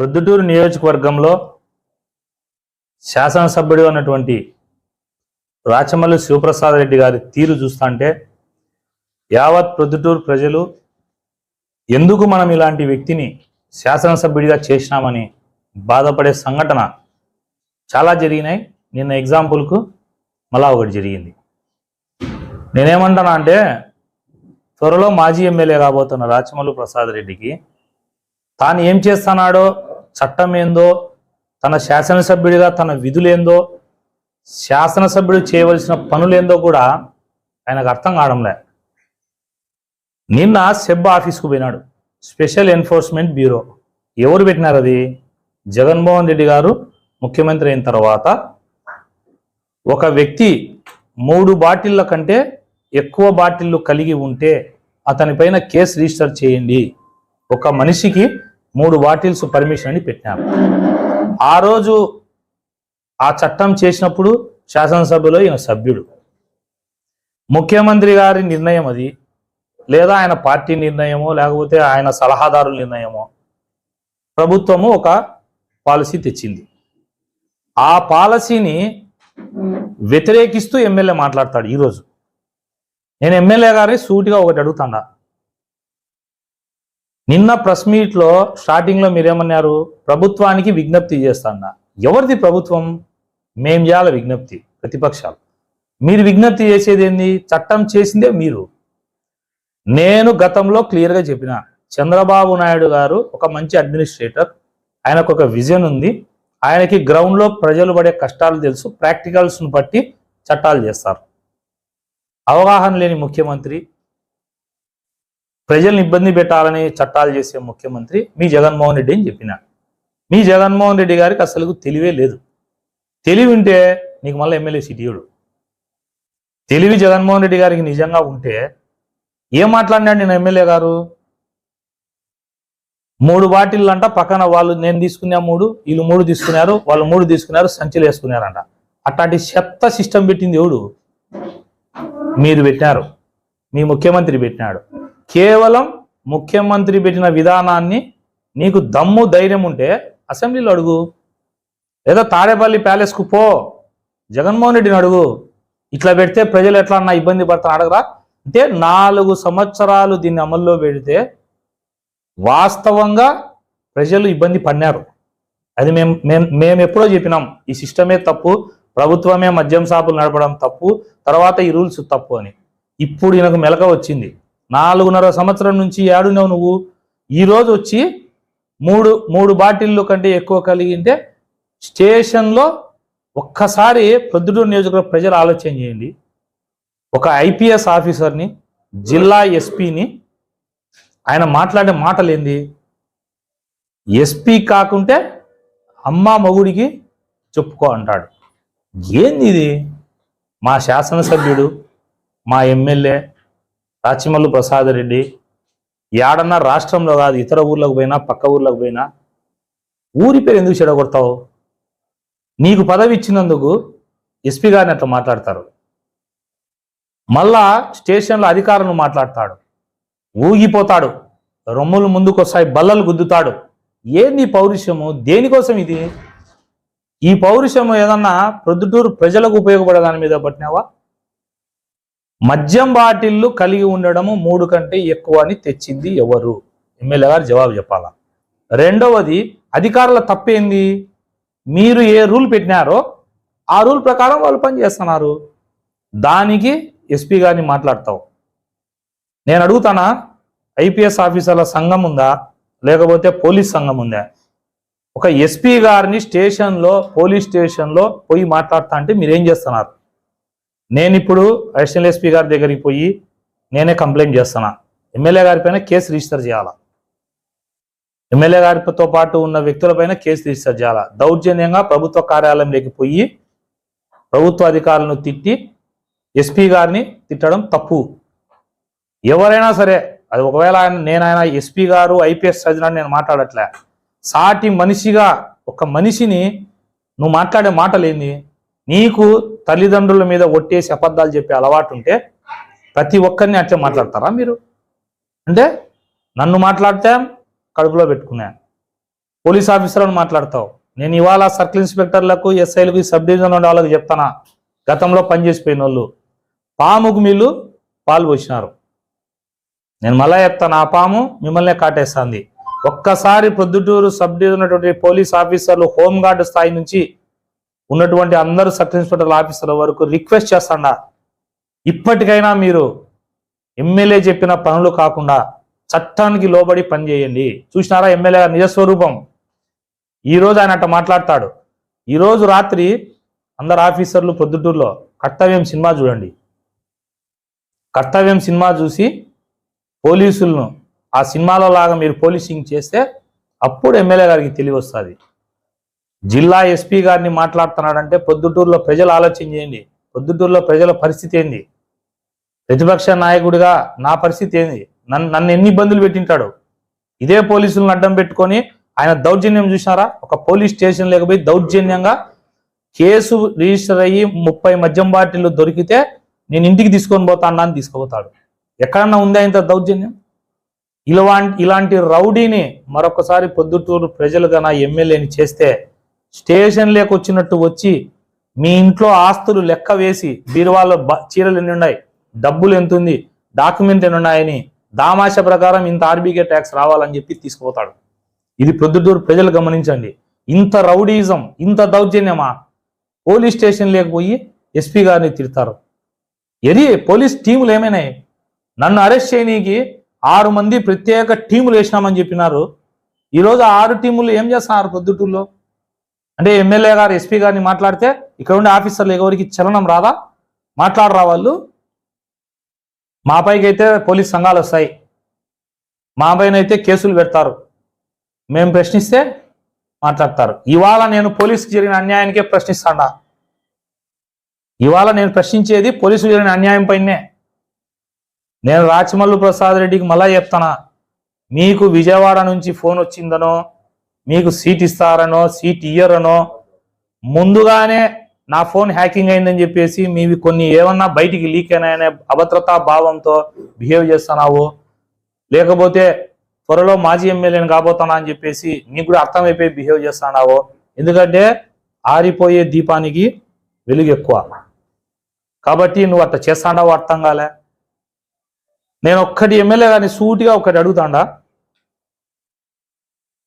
ప్రొద్దుటూరు నియోజకవర్గంలో శాసనసభ్యుడు అన్నటువంటి రాచమల్లి శివప్రసాద్ రెడ్డి గారి తీరు చూస్తుంటే యావత్ ప్రొద్దుటూరు ప్రజలు ఎందుకు మనం ఇలాంటి వ్యక్తిని శాసనసభ్యుడిగా చేసినామని బాధపడే సంఘటన చాలా జరిగినాయి. నిన్న ఎగ్జాంపుల్కు మళ్ళా ఒకటి జరిగింది. నేనేమంటానా అంటే త్వరలో మాజీ ఎమ్మెల్యే కాబోతున్న రాచమల్లు ప్రసాద్ రెడ్డికి తాను ఏం చేస్తున్నాడో చట్టం ఏందో తన శాసనసభ్యుడిగా తన విధులేందో శాసనసభ్యుడు చేయవలసిన పనులేందో కూడా ఆయనకు అర్థం కావడంలే నిన్న సెబ్ ఆఫీస్కు పోయినాడు. Special enforcement bureau. ఎవరు పెట్టినారు అది? జగన్మోహన్ రెడ్డి గారు ముఖ్యమంత్రి అయిన తర్వాత. ఒక వ్యక్తి మూడు బాటిళ్ళ కంటే ఎక్కువ బాటిళ్ళు కలిగి ఉంటే అతనిపైన కేసు రిజిస్టర్ చేయండి. ఒక మనిషికి మూడు బాటిల్స్ పర్మిషన్ అని పెట్టినారు ఆ రోజు ఆ చట్టం చేసినప్పుడు శాసనసభలో ఈయన సభ్యుడు. ముఖ్యమంత్రి గారి నిర్ణయం అది. లేదా ఆయన పార్టీ నిర్ణయమో లేకపోతే ఆయన సలహాదారుల నిర్ణయమో. ప్రభుత్వము ఒక పాలసీ తెచ్చింది. ఆ పాలసీని వ్యతిరేకిస్తూ ఎమ్మెల్యే మాట్లాడతాడు ఈరోజు. నేను ఎమ్మెల్యే గారి సూటిగా ఒకటి అడుగుతాడా నిన్న ప్రెస్ మీట్లో స్టార్టింగ్లో మీరేమన్నారు ప్రభుత్వానికి విజ్ఞప్తి చేస్తాన్న ఎవరిది ప్రభుత్వం? మేం చేయాల విజ్ఞప్తి ప్రతిపక్షాలు. మీరు విజ్ఞప్తి చేసేది ఏంది? చట్టం చేసిందే మీరు. నేను గతంలో క్లియర్గా చెప్పిన చంద్రబాబు నాయుడు గారు ఒక మంచి అడ్మినిస్ట్రేటర్. ఆయనకు ఒక విజన్ ఉంది. ఆయనకి గ్రౌండ్లో ప్రజలు పడే కష్టాలు తెలుసు. ప్రాక్టికల్స్ను బట్టి చట్టాలు చేస్తారు. అవగాహన లేని ముఖ్యమంత్రి ప్రజల్ని ఇబ్బంది పెట్టాలని చట్టాలు చేసే ముఖ్యమంత్రి మీ జగన్మోహన్ రెడ్డి అని చెప్పిన మీ జగన్మోహన్ రెడ్డి గారికి అసలు తెలివే లేదు. తెలివి ఉంటే నీకు మళ్ళీ ఎమ్మెల్యే సిటీయుడు తెలివి జగన్మోహన్ రెడ్డి గారికి నిజంగా ఉంటే ఏం మాట్లాడినాడు నేను ఎమ్మెల్యే గారు? మూడు బాటిల్ అంట పక్కన వాళ్ళు నేను తీసుకున్నా మూడు వీళ్ళు మూడు తీసుకున్నారు వాళ్ళు మూడు తీసుకున్నారు సంచులు వేసుకున్నారంట. అట్లాంటి చెత్త సిస్టమ్ పెట్టింది ఎవడు? మీరు పెట్టినారు. మీ ముఖ్యమంత్రి పెట్టినాడు. కేవలం ముఖ్యమంత్రి పెట్టిన విధానాన్ని నీకు దమ్ము ధైర్యం ఉంటే అసెంబ్లీలో అడుగు. లేదా తాడేపల్లి ప్యాలెస్కు పో. జగన్మోహన్ రెడ్డిని అడుగు. ఇట్లా పెడితే ప్రజలు ఎట్లా అన్నా ఇబ్బంది పడతారు అడగరా? అంటే నాలుగు సంవత్సరాలు దీన్ని అమల్లో పెడితే వాస్తవంగా ప్రజలు ఇబ్బంది పడినారు. అది మేము మేము మేము ఎప్పుడో చెప్పినాం. ఈ సిస్టమే తప్పు ప్రభుత్వమే మద్యం షాపులు నడపడం తప్పు తర్వాత ఈ రూల్స్ తప్పు అని. ఇప్పుడు ఈయనకు మెలక వచ్చింది. నాలుగున్నర సంవత్సరం నుంచి ఏడున్నావు నువ్వు. ఈరోజు వచ్చి మూడు మూడు బాటిళ్ళు కంటే ఎక్కువ కలిగింటే స్టేషన్లో ఒక్కసారి ప్రొద్దుటూరు నియోజకవర్గ ప్రజలు ఆలోచన చేయండి. ఒక ఐపీఎస్ ఆఫీసర్ని జిల్లా ఎస్పీని ఆయన మాట్లాడే మాటలు ఏంది? ఎస్పీ కాకుంటే అమ్మ మగుడికి చెప్పుకో అంటాడు. ఏంది ఇది? మా శాసనసభ్యుడు మా ఎమ్మెల్యే రాచిమల్లు ప్రసాద్ రెడ్డి ఏడన్నా రాష్ట్రంలో కాదు ఇతర ఊర్లకు పోయినా పక్క ఊర్లకు పోయినా ఊరి పేరు ఎందుకు చెడగొడతావు? నీకు పదవి ఇచ్చినందుకు ఎస్పీ గారిని అట్లా మాట్లాడతారు. మళ్ళా స్టేషన్లో అధికారులను మాట్లాడతాడు. ఊగిపోతాడు. రొమ్ములు ముందుకొస్తాయి బల్లలు గుద్దుతాడు. ఏంది ఈ పౌరుషము? దేనికోసం ఇది? ఈ పౌరుషము ఏదన్నా ప్రొద్దుటూరు ప్రజలకు ఉపయోగపడే దాని మీద పట్టినావా? మద్యం బాటిల్లు కలిగి ఉండడము మూడు కంటే ఎక్కువ అని తెచ్చింది ఎవరు? ఎమ్మెల్యే గారు జవాబు చెప్పాలా? రెండవది అధికారుల తప్పేంది? మీరు ఏ రూల్ పెట్టినారో ఆ రూల్ ప్రకారం వాళ్ళు పనిచేస్తున్నారు దానికి ఎస్పీ గారిని మాట్లాడతావు. నేను అడుగుతానా? ఐపీఎస్ ఆఫీసర్ల సంఘం ఉందా? లేకపోతే పోలీస్ సంఘం ఉందా? ఒక ఎస్పీ గారిని స్టేషన్లో పోలీస్ స్టేషన్లో పోయి మాట్లాడతా అంటే మీరేం చేస్తున్నారు? నేను ఇప్పుడు అడిషనల్ ఎస్పీ గారి దగ్గరికి పోయి నేనే కంప్లైంట్ చేస్తున్నా. ఎమ్మెల్యే గారి పైన కేసు రిజిస్టర్ చేయాలా? ఎమ్మెల్యే గారితో పాటు ఉన్న వ్యక్తులపైన కేసు రిజిస్టర్ చేయాలా? దౌర్జన్యంగా ప్రభుత్వ కార్యాలయంలోకి పోయి ప్రభుత్వ అధికారులను తిట్టి ఎస్పీ గారిని తిట్టడం తప్పు. ఎవరైనా సరే అది ఒకవేళ ఆయన నేను ఆయన ఎస్పీ గారు ఐపీఎస్ చదివినా నేను మాట్లాడట్లే. సాటి మనిషిగా ఒక మనిషిని నువ్వు మాట్లాడే మాటలేంది? నీకు తల్లిదండ్రుల మీద ఒట్టేసి అబద్ధాలు చెప్పే అలవాటు ఉంటే ప్రతి ఒక్కరిని అట్లే మాట్లాడతారా మీరు? అంటే నన్ను మాట్లాడితే కడుపులో పెట్టుకున్నా పోలీస్ ఆఫీసర్లను మాట్లాడతావు. నేను ఇవాళ సర్కిల్ ఇన్స్పెక్టర్లకు ఎస్ఐలకు సబ్ డివిజన్ ఉండే వాళ్ళకి చెప్తానా? గతంలో పనిచేసిపోయిన వాళ్ళు. పాముకు మీరు పాలు పోసినారు. నేను మళ్ళా చెప్తాను ఆ పాము మిమ్మల్నే కాటేస్తుంది. ఒక్కసారి ప్రొద్దుటూరు సబ్ డివిజన్ ఉన్నటువంటి పోలీస్ ఆఫీసర్లు హోంగార్డు స్థాయి నుంచి ఉన్నటువంటి అందరు సబ్ ఇన్స్పెక్టర్ ఆఫీసర్ల వరకు రిక్వెస్ట్ చేస్తాడా. ఇప్పటికైనా మీరు ఎమ్మెల్యే చెప్పిన పనులు కాకుండా చట్టానికి లోబడి పనిచేయండి చూసినారా ఎమ్మెల్యే గారి నిజస్వరూపం? ఈ రోజు ఆయన అట్ట మాట్లాడతాడు. ఈరోజు రాత్రి అందరు ఆఫీసర్లు పొద్దుటూరులో కర్తవ్యం సినిమా చూడండి. కర్తవ్యం సినిమా చూసి పోలీసులను ఆ సినిమాలో లాగా మీరు పోలీసింగ్ చేస్తే అప్పుడు ఎమ్మెల్యే గారికి తెలివి వస్తుంది. జిల్లా ఎస్పీ గారిని మాట్లాడుతున్నాడంటే పొద్దుటూరులో ప్రజలు ఆలోచన చేయండి. పొద్దుటూరులో ప్రజల పరిస్థితి ఏంది? ప్రతిపక్ష నాయకుడిగా నా పరిస్థితి ఏంది? నన్ను నన్ను ఎన్ని ఇబ్బందులు పెట్టింటాడు? ఇదే పోలీసులను అడ్డం పెట్టుకొని ఆయన దౌర్జన్యం చూసినారా? ఒక పోలీస్ స్టేషన్ లేకపోయి దౌర్జన్యంగా కేసు రిజిస్టర్ అయ్యి ముప్పై మద్యం బాటిల్ దొరికితే నేను ఇంటికి తీసుకొని పోతాను అని తీసుకుపోతాడు. ఎక్కడన్నా ఉందా ఇంత దౌర్జన్యం? ఇలాంటి ఇలాంటి రౌడీని మరొకసారి పొద్దుటూరు ప్రజలుగా నా ఎమ్మెల్యేని చేస్తే స్టేషన్లోకి వచ్చినట్టు వచ్చి మీ ఇంట్లో ఆస్తులు లెక్క వేసి బీరువాలో బ- చీరలు ఎన్ని ఉన్నాయి? డబ్బులు ఎంత ఉంది? డాక్యుమెంట్ ఎన్ని ఉన్నాయని దామాష ప్రకారం ఇంత ఆర్బీకే ట్యాక్స్ రావాలని చెప్పి తీసుకుపోతాడు. ఇది ప్రొద్దుటూరు ప్రజలు గమనించండి. ఇంత రౌడీజం ఇంత దౌర్జన్యమా? పోలీస్ స్టేషన్ లేకపోయి ఎస్పీ గారిని తిడతారు. ఎది పోలీస్ టీములు ఏమైనాయి? నన్ను అరెస్ట్ చేయనీకి ఆరు మంది ప్రత్యేక టీములు వేసినామని చెప్పినారు. ఈరోజు ఆరు టీములు ఏం చేస్తున్నారు పొద్దుటూరులో అంటే ఎమ్మెల్యే గారు ఎస్పీ గారిని మాట్లాడితే ఇక్కడ ఉండే ఆఫీసర్లు ఎవరికి చలనం రాదా? మాట్లాడరా వాళ్ళు? మా పైకైతే అయితే పోలీస్ సంఘాలు వస్తాయి. మా పైనైతే కేసులు పెడతారు. మేము ప్రశ్నిస్తే మాట్లాడతారు. ఇవాళ నేను పోలీసుకు జరిగిన అన్యాయానికే ప్రశ్నిస్తాడా. ఇవాళ నేను ప్రశ్నించేది పోలీసుకు జరిగిన అన్యాయం పైనే. నేను రాచమల్లు ప్రసాద్ రెడ్డికి మళ్ళా చెప్తానా మీకు విజయవాడ నుంచి ఫోన్ వచ్చిందనో మీకు సీట్ ఇస్తారనో సీట్ ఇయ్యరనో ముందుగానే నా ఫోన్ హ్యాకింగ్ అయిందని చెప్పేసి మీవి కొన్ని ఏమన్నా బయటికి లీక్ అయినాయనే అభద్రతా భావంతో బిహేవ్ చేస్తున్నావు. లేకపోతే త్వరలో మాజీ ఎమ్మెల్యేని కాబోతున్నా అని చెప్పేసి నీకు కూడా అర్థమైపోయి బిహేవ్ చేస్తున్నావు. ఎందుకంటే ఆరిపోయే దీపానికి వెలుగు ఎక్కువ. కాబట్టి నువ్వు అట్లా చేస్తాడావు అర్థం కాలే. నేను ఒక్కటి ఎమ్మెల్యే కానీ సూటిగా ఒకటి అడుగుతాడా.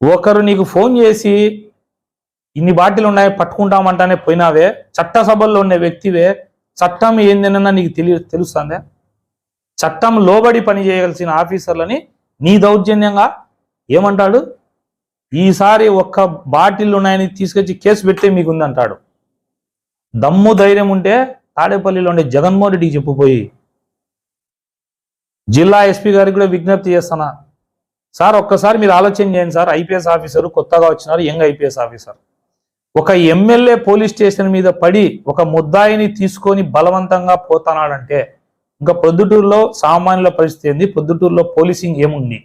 ఒకరు నీకు ఫోన్ చేసి ఇన్ని బాటిల్ ఉన్నాయి పట్టుకుంటామంటానే పోయినావే? చట్టసభల్లో ఉండే వ్యక్తివే. చట్టం ఏందనన్నా నీకు తెలియ తెలుస్తుందే? చట్టం లోబడి పని చేయవలసిన ఆఫీసర్లని నీ దౌర్జన్యంగా ఏమంటాడు? ఈసారి ఒక్క బాటిల్ ఉన్నాయని తీసుకొచ్చి కేసు పెడితే మీకు ఉందంటాడు దమ్ము ధైర్యం ఉంటే తాడేపల్లిలో ఉండే జగన్మోహన్ రెడ్డికి చెప్పుపోయి జిల్లా ఎస్పీ గారికి కూడా విజ్ఞప్తి చేస్తున్నా సార్ ఒక్కసారి మీరు ఆలోచన చేయండి సార్. ఐపీఎస్ ఆఫీసర్ కొత్తగా వచ్చినారు యంగ్ ఐపీఎస్ ఆఫీసర్. ఒక ఎమ్మెల్యే పోలీస్ స్టేషన్ మీద పడి ఒక ముద్దాయిని తీసుకొని బలవంతంగా పోతున్నాడంటే ఇంకా ప్రొద్దుటూరులో సామాన్యుల పరిస్థితి ఏంది? ప్రొద్దుటూరులో పోలీసింగ్ ఏముంది?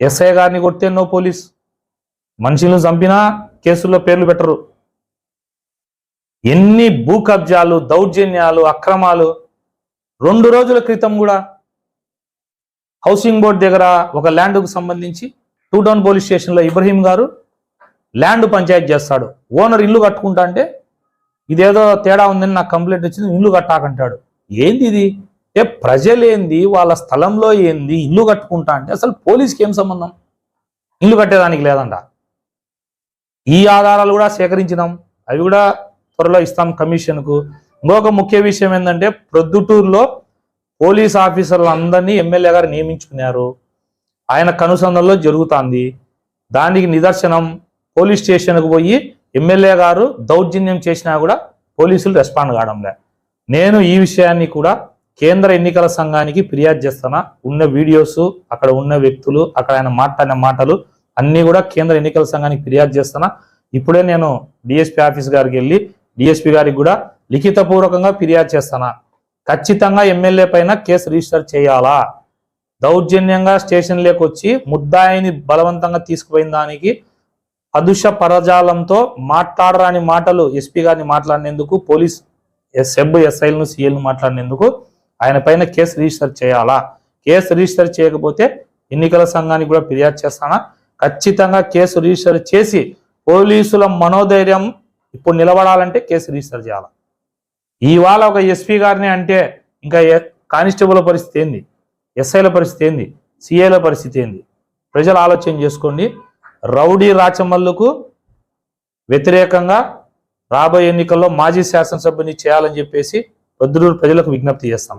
ఎస్ఐ గారిని కొడితే నో పోలీస్. మనుషులను చంపినా కేసుల్లో పేర్లు పెట్టరు. ఎన్ని భూ కబ్జాలు దౌర్జన్యాలు అక్రమాలు. రెండు రోజుల క్రితం కూడా హౌసింగ్ బోర్డ్ దగ్గర ఒక ల్యాండ్కు సంబంధించి టూ టౌన్ పోలీస్ స్టేషన్లో ఇబ్రహీం గారు ల్యాండ్ పంచాయతీ చేస్తాడు. ఓనర్ ఇల్లు కట్టుకుంటా అంటే ఇదేదో తేడా ఉందని నాకు కంప్లైంట్ వచ్చింది ఇల్లు కట్టాకంటాడు. ఏంది ఇది? ఏ ప్రజలేంది వాళ్ళ స్థలంలో ఏంది? ఇల్లు కట్టుకుంటా అంటే అసలు పోలీస్కి ఏం సంబంధం? ఇల్లు కట్టేదానికి లేదంట. ఈ ఆధారాలు కూడా సేకరించినాం. అవి కూడా త్వరలో ఇస్తాం కమిషన్కు. ఇంకొక ముఖ్య విషయం ఏంటంటే ప్రొద్దుటూరులో పోలీస్ ఆఫీసర్లు అందరినీ ఎమ్మెల్యే గారు నియమించుకున్నారు. ఆయన కనుసంధంలో జరుగుతుంది. దానికి నిదర్శనం పోలీస్ స్టేషన్కు పోయి ఎమ్మెల్యే గారు దౌర్జన్యం చేసినా కూడా పోలీసులు రెస్పాండ్ కావడంలే నేను ఈ విషయాన్ని కూడా కేంద్ర ఎన్నికల సంఘానికి ఫిర్యాదు చేస్తానా? ఉన్న వీడియోస్ అక్కడ ఉన్న వ్యక్తులు అక్కడ ఆయన మాట్లాడిన మాటలు అన్నీ కూడా కేంద్ర ఎన్నికల సంఘానికి ఫిర్యాదు చేస్తానా? ఇప్పుడే నేను డిఎస్పీ ఆఫీస్ గారికి వెళ్ళి డిఎస్పీ గారికి కూడా లిఖితపూర్వకంగా ఫిర్యాదు చేస్తానా? ఖచ్చితంగా ఎమ్మెల్యే పైన కేసు రిజిస్టర్ చేయాలా? దౌర్జన్యంగా స్టేషన్లోకి వచ్చి ముద్దాయిని బలవంతంగా తీసుకుపోయిన దానికి అదుష పరజాలంతో మాట్లాడరాని మాటలు ఎస్పీ గారిని మాట్లాడినందుకు పోలీస్ సెబ్ ఎస్ఐలను సీఎల్ను మాట్లాడినందుకు ఆయన పైన కేసు రిజిస్టర్ చేయాలా? కేసు రిజిస్టర్ చేయకపోతే ఎన్నికల సంఘానికి కూడా ఫిర్యాదు చేస్తానా? ఖచ్చితంగా కేసు రిజిస్టర్ చేసి పోలీసుల మనోధైర్యం ఇప్పుడు నిలబడాలంటే కేసు రిజిస్టర్ చేయాలి? ఇవాళ ఒక ఎస్పీ గారిని అంటే ఇంకా కానిస్టేబుల్ పరిస్థితి ఏంది? ఎస్ఐల పరిస్థితి ఏంది? సిఐల పరిస్థితి ఏంది? ప్రజలు ఆలోచన చేసుకోండి. రౌడీ రాచమల్లుకు వ్యతిరేకంగా రాబోయే ఎన్నికల్లో మాజీ శాసనసభ్యుని చేయాలని చెప్పేసి పొద్దుటూరు ప్రజలకు విజ్ఞప్తి చేస్తాం.